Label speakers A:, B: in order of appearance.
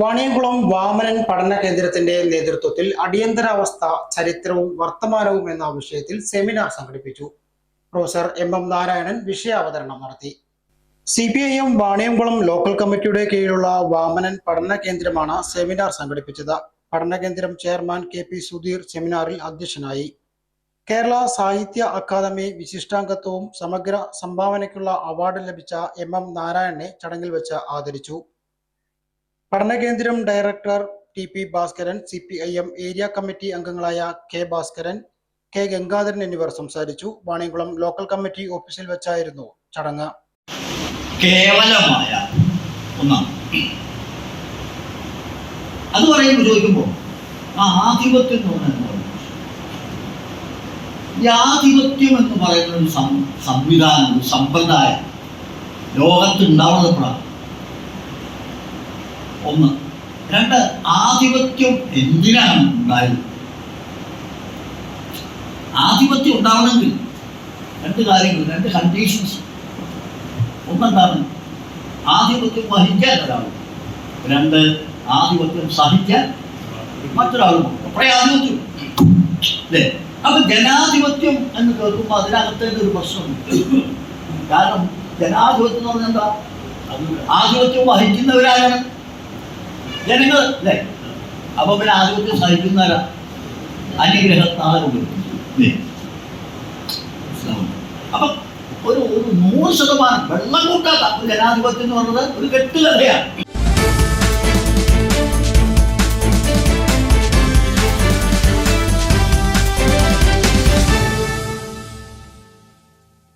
A: വാണിയംകുളം വാമനൻ പഠന കേന്ദ്രത്തിന്റെ നേതൃത്വത്തിൽ അടിയന്തരാവസ്ഥ ചരിത്രവും വർത്തമാനവും എന്ന വിഷയത്തിൽ സെമിനാർ സംഘടിപ്പിച്ചു. പ്രൊഫസർ എം എം നാരായണൻ വിഷയാവതരണം നടത്തി. C P I M Vaniyamkulam local കമ്മിറ്റിയുടെ കീഴിലുള്ള വാമനൻ പഠന കേന്ദ്രമാണ് സെമിനാർ സംഘടിപ്പിച്ചത്. പഠന കേന്ദ്രം ചെയർമാൻ കെ പി സുധീർ സെമിനാറിൽ അധ്യക്ഷനായി. കേരള സാഹിത്യ അക്കാദമി വിശിഷ്ടാംഗത്വവും സമഗ്ര സംഭാവനയ്ക്കുള്ള അവാർഡ് ലഭിച്ച എം എം നാരായണനെ ചടങ്ങിൽ വെച്ച് ആദരിച്ചു. പഠനകേന്ദ്രം director T P Bhaskaran C P I M area committee അംഗങ്ങളായ കെ ഭാസ്കരൻ കെ ഗംഗാധരൻ എന്നിവർ സംസാരിച്ചു. വാണിയംകുളം ലോക്കൽ കമ്മിറ്റി ഓഫീസിൽ വെച്ചായിരുന്നു ചടങ്ങ്.
B: കേവലമായ ഒന്നാണ്. അത് പറയുമ്പോൾ ചോദിക്കുമ്പോൾ ആ ആധിപത്യം എന്ന് പറഞ്ഞാൽ ആധിപത്യം എന്ന് പറയുന്ന സംവിധാനം സമ്പ്രദായം ലോകത്ത് ഉണ്ടാവുന്നപ്പോഴാണ് ഒന്ന്. രണ്ട് ആധിപത്യം എന്തിനാണ് ഉണ്ടായത്? ആധിപത്യം ഉണ്ടാവണമെങ്കിൽ രണ്ട് കാര്യങ്ങൾ രണ്ട് കണ്ടീഷൻസ് ഒന്നെന്താണ്? ആധിപത്യം വഹിക്കാൻ ഒരാൾ. രണ്ട് ആധിപത്യം സഹിക്കാൻ മറ്റൊരാളും അപ്പോഴേ ആധിപത്യം. അല്ലേ? അപ്പൊ ജനാധിപത്യം എന്ന് കേൾക്കുമ്പോൾ അതിനകത്തേക്ക് ഒരു പ്രശ്നമുണ്ട്. കാരണം ജനാധിപത്യം എന്ന് പറഞ്ഞാൽ എന്താ? ആധിപത്യം വഹിക്കുന്നവരാരാണ്. ജനങ്ങൾ അല്ലേ അപ്പൊ പിന്നെ ആധിപത്യം സഹിക്കുന്നവരാ. അനുഗ്രഹത്താളെ കൊണ്ട് അപ്പൊ ഒരു ഒരു നൂറ് ശതമാനം വെള്ളം കൂട്ടാത്ത ജനാധിപത്യം എന്ന് പറഞ്ഞത് ഒരു കെട്ടുകഥയാണ്.